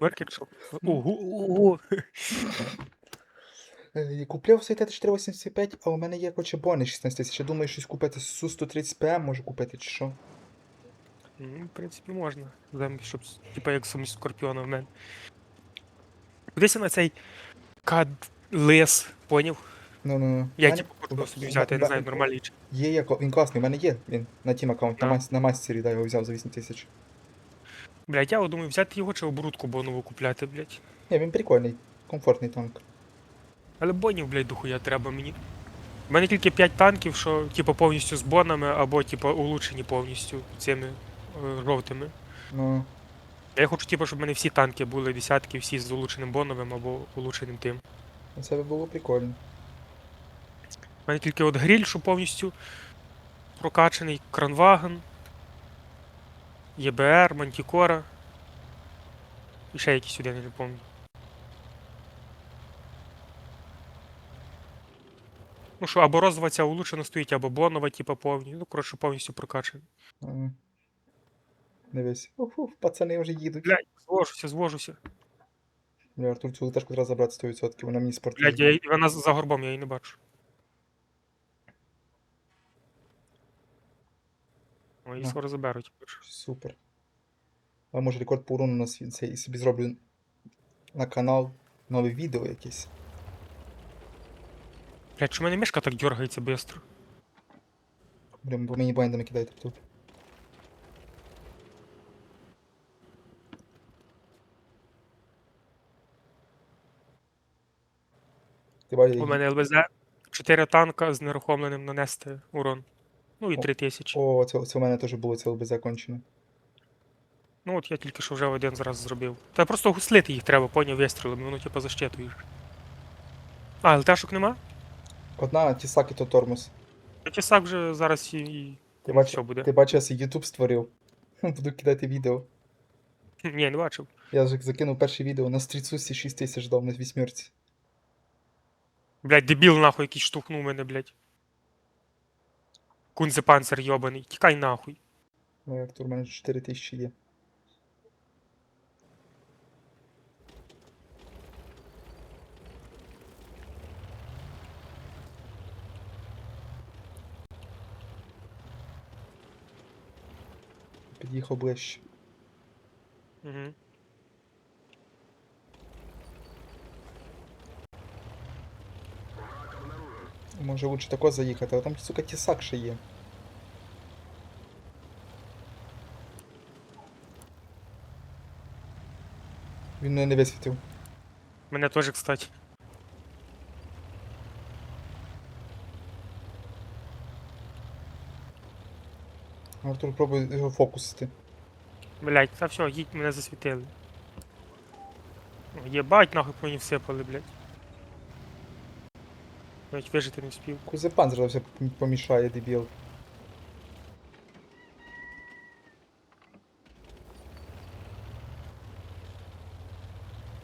Маркет шоп. Ого, ого. Е, Купляв свій Т485, а у мене є коротше бони 16 тисяч. Я думаю, щось купити Су-130 ПМ можу купити чи що. Ну, в принципі, можна. Там, щоб, типа, як сумість скорпіона в мене. Кудись на цей кад лес, поняв? Ну, ну, ну. Я Мене- типу хотів собі взяти, я не знаю, нормальний. чи- Є, є, він класний, у мене є. Він на тім аккаунті, на, Да. мас- на мастері, да, його взяв за 8 тисяч. Блядь, я думаю, взяти його чи оборудку бонову купляти, блядь. Ні, він прикольний, комфортний танк. Але бонів, блядь, дохуя треба мені. У мене тільки 5 танків, що типу повністю з бонами, або типу улучшені повністю цими е, жовтими. Ну, Я хочу, типу, щоб в мене всі танки були десятки, всі з улучшеним боновим або улучшеним тим. це би було прикольно. У мене тільки от гриль, що повністю прокачаний, кранваген, ЄБР, Мантікора. І ще якісь один, я не пам'ятаю. Ну що, або розова ця улучшена стоїть, або бонова, типу, повні. Ну, коротше, повністю прокачаний. Ага. Дивись. Уфу, пацани вже їдуть. Блядь, звожуся, звожуся. Бля, Артур, цю леташку треба забрати 100%, вона мені спортить. Блядь, я, її- вона за горбом, я її не бачу. Її На. скоро заберуть. Супер. А може рекорд по урону на сві- цей і собі зроблю на канал нове відео якесь. Блядь, чому мене мішка так дергається швидко? Блін, бо мені блайндами кидають тут. Ти бачиш, У мене ЛБЗ 4 танка з нерухомленим нанести урон. Ну і О. 3 тисячі. О, це, це у мене теж було це ЛБ закончено. Ну от я тільки що вже один зараз зробив. Та просто гуслити їх треба, поняв вистрілами, воно типу защитуєш. А, ЛТшок нема? Одна тісак і то тормоз. А Тісак вже зараз і, і Ти все бачиш, буде. ти бачиш, я YouTube створив. Буду кидати відео. Ні, не бачив. Я вже закинув перше відео на стріцусі 6 тисяч дав на вісьмерці. Блядь, дебіл нахуй якийсь штовхнув мене, блядь. Кунзе панцер йобаний. Тікай нахуй. Ну, Артур, у мене 4 тисячі є. Під'їхав ближче. Угу. Може лучше тако заїхати, а там, сука, тісак ще є. Він мене не висвітив. Мене теж, кстати. Артур пробує його фокусити. Блядь, та все, їдь, мене засвітили. Єбать, нахуй по мені всипали, блядь. Навіть вижити не встиг. Кузепан зараз все помішає, дебіл.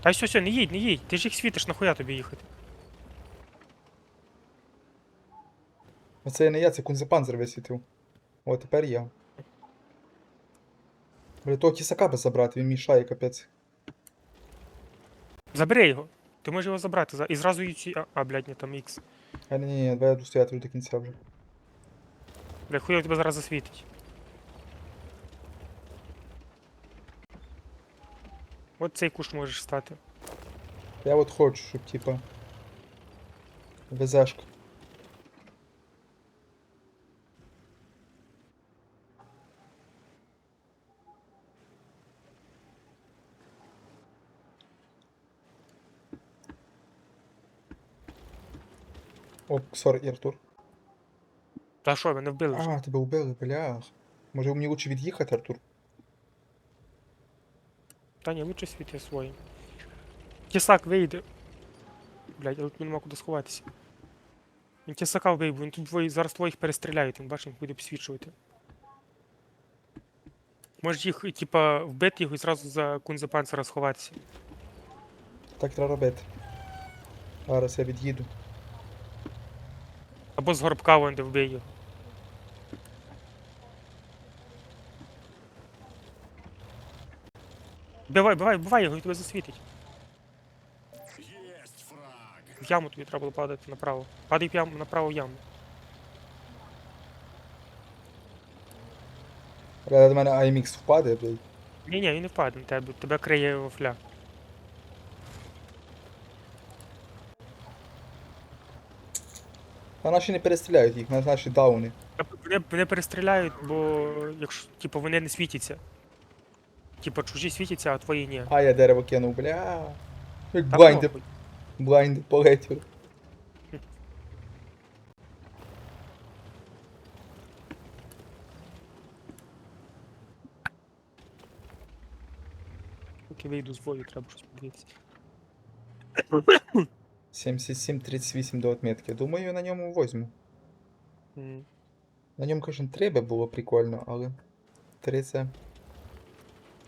Та все, все, не їдь, не їдь. Ти ж їх світиш, нахуя тобі їхати. Оце не я, це Кунзепанзер висвітив. О, тепер я. Бля, того тісака би забрати, він мішає, капець. Забери його. Ти можеш його забрати за- і зразу їдь. А, а, блядь, ні, там ікс. А ні, ні, ні, давай я буду стояти до кінця вже. Бля, хуй тебе зараз засвітить. От цей куш можеш стати. Я от хочу, щоб, типа. ВЗшка. О, сорі, Артур. Та що, мене вбили вже. А, тебе вбили, блях. Може мені лучше від'їхати, Артур? Та ні, лучше світи своїм. Тісак вийде. Блядь, але тут не нема куди сховатися. Він тісака вбив, він тут двоє, зараз твоїх перестріляють, він бачиш, він буде підсвічувати. Можеш їх, типа, вбити його і зразу за кунзепанцера сховатися. Так треба робити. Зараз я від'їду. Або з горбка вон де вбий його. Бивай, бивай, бивай його, він тебе засвітить. В яму тобі треба було падати направо. Падай в яму, направо в яму. Бля, до мене IMX впаде, блядь. Ні, ні, він не впаде на тебе, тебе криє вафля. А наші не перестріляють їх, на- наші дауни. Вони, вони перестріляють, бо якщо, типу, вони не світяться. Типу, чужі світяться, а твої ні. А, я дерево кинув, бля. Як блайнди, блайнди полетіли. Поки вийду з бою, треба щось подивитися. 77-38 до отметки. Думаю, на ньому возьму. Mm. На ньому, кожен треба було прикольно, але 3 це.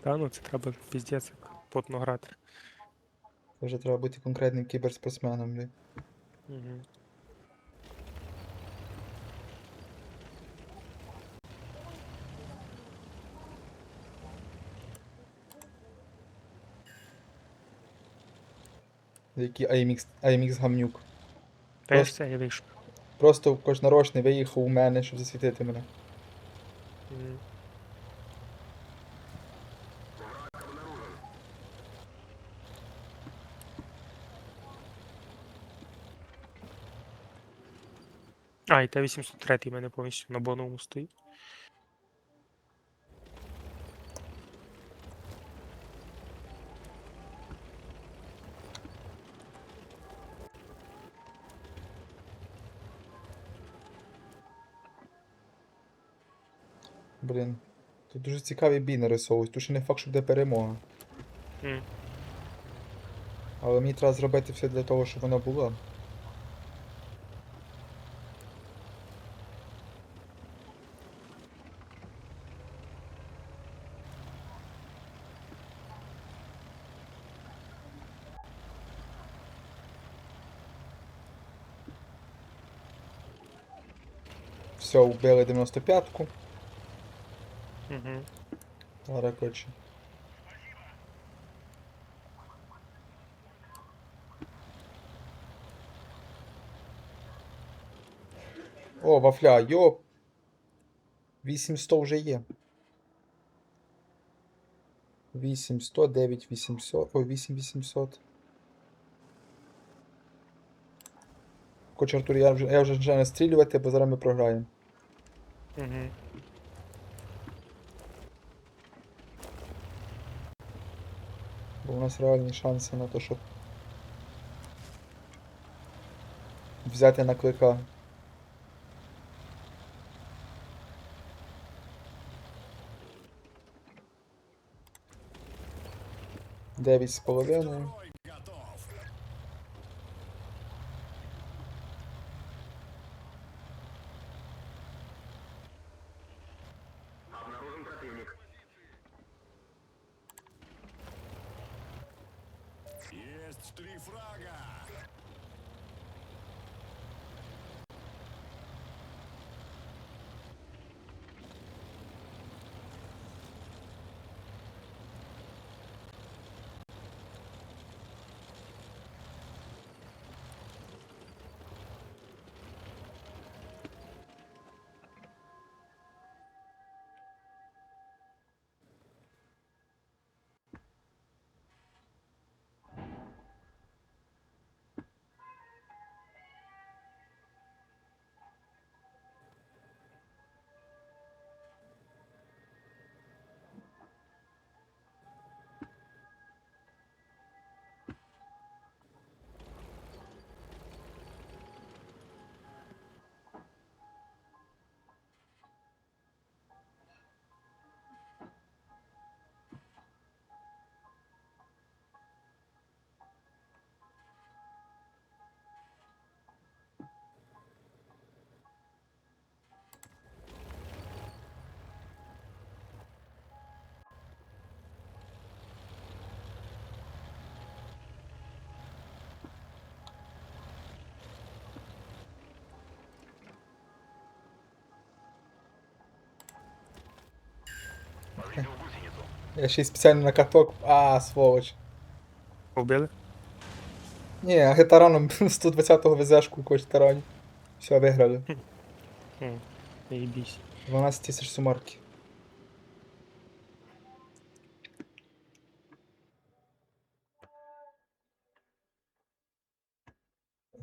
Та ну це треба піздець як потно грати. Це вже треба бути конкретним кіберспортсменом, блядь. Угу. Який IMX, IMX гамнюк. Та я ж Просто- все, я вийшов. Просто кожнорочний виїхав у мене, щоб засвітити мене. А, і Т-803 в мене повністю на боновому стоїть. Блін. Тут дуже цікаві бій нарисовують, тут ще не факт, що буде перемога. М. Але мені треба зробити все для того, щоб вона була. Все, вбили 95-ку. Угу. Зараз коротше. О, вафля, йоп. 800 вже є. 800, 9800, ой, 8800. Хоч Артур, я вже, я вже починаю настрілювати, бо зараз ми програємо. Угу. У нас реальні шанси на те, щоб взяти на клика. Дев'ять з половиною. Три фрага. Я ще й спеціально на каток. А, сволоч. Вбили? Ні, а гітараном 120-го везешку якогось тарані. Все, виграли. Хм, Заєбісь. 12 тисяч сумарки.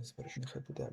Збережу, нехай буде.